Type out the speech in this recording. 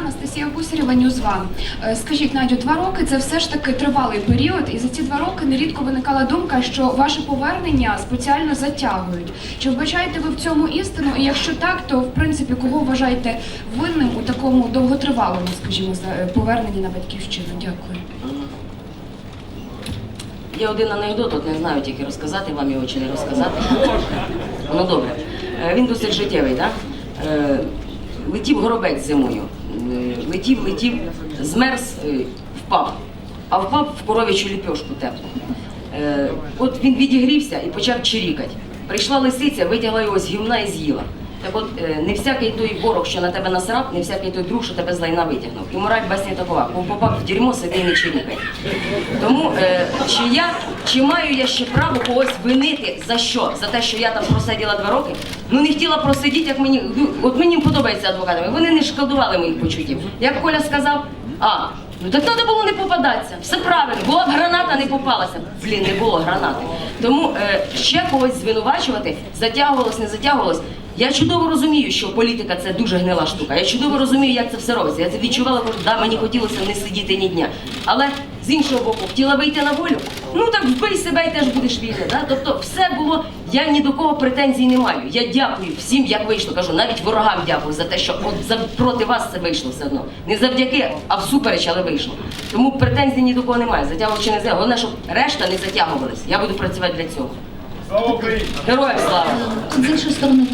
Анастасія Гусарєва, Ньюзван. Е, Скажіть, Надю, два роки це все ж таки тривалий період, і за ці два роки нерідко виникала думка, що ваше повернення спеціально затягують. Чи вбачаєте ви в цьому істину? І якщо так, то в принципі кого вважаєте винним у такому довготривалому, скажімо, е, поверненні на батьківщину? Дякую. Є один анекдот, от не знаю тільки розказати вам його чи не розказати. Ну добре. Е, Він досить життєвий, так? Летів горобець зимою. Е, Летів, летів, змерз, е, впав. А впав в коров'ячу ліпьошку теплу. Е, От він відігрівся і почав чирікати. Прийшла лисиця, витягла його з гімна і з'їла. Так от е, не всякий той ворог, що на тебе насрав, не всякий той друг, що тебе з лайна витягнув. І мораль басні такова, кого попав в дерьмо, сиди не чирікай. Тому е, чи я, чи маю я ще право когось винити за що? За те, що я там просиділа два роки? Ну не хотіла просидіти, як мені. ну, От мені подобається адвокатами. Вони не шкодували моїх почуттів. Як Коля сказав, а. Ну так треба було не попадатися. Все правильно. Була б граната, не попалася. Блін, не було гранати. Тому е, ще когось звинувачувати, затягувалось, не затягувалось. Я чудово розумію, що політика це дуже гнила штука. Я чудово розумію, як це все робиться. Я це відчувала, кажу, да, мені хотілося не сидіти ні дня. Але з іншого боку, хотіла вийти на волю. Ну так вбий себе і теж будеш вільна. Да? Тобто, все було. Я ні до кого претензій не маю. Я дякую всім, як вийшло. Кажу, навіть ворогам дякую за те, що от за проти вас це вийшло все одно. Не завдяки, а всупереч, але вийшло. Тому претензій ні до кого немає. Затягував чи не затягував. Головне, щоб решта не затягувались. Я буду працювати для цього. Слава Україні! Героям слава! З іншої сторони.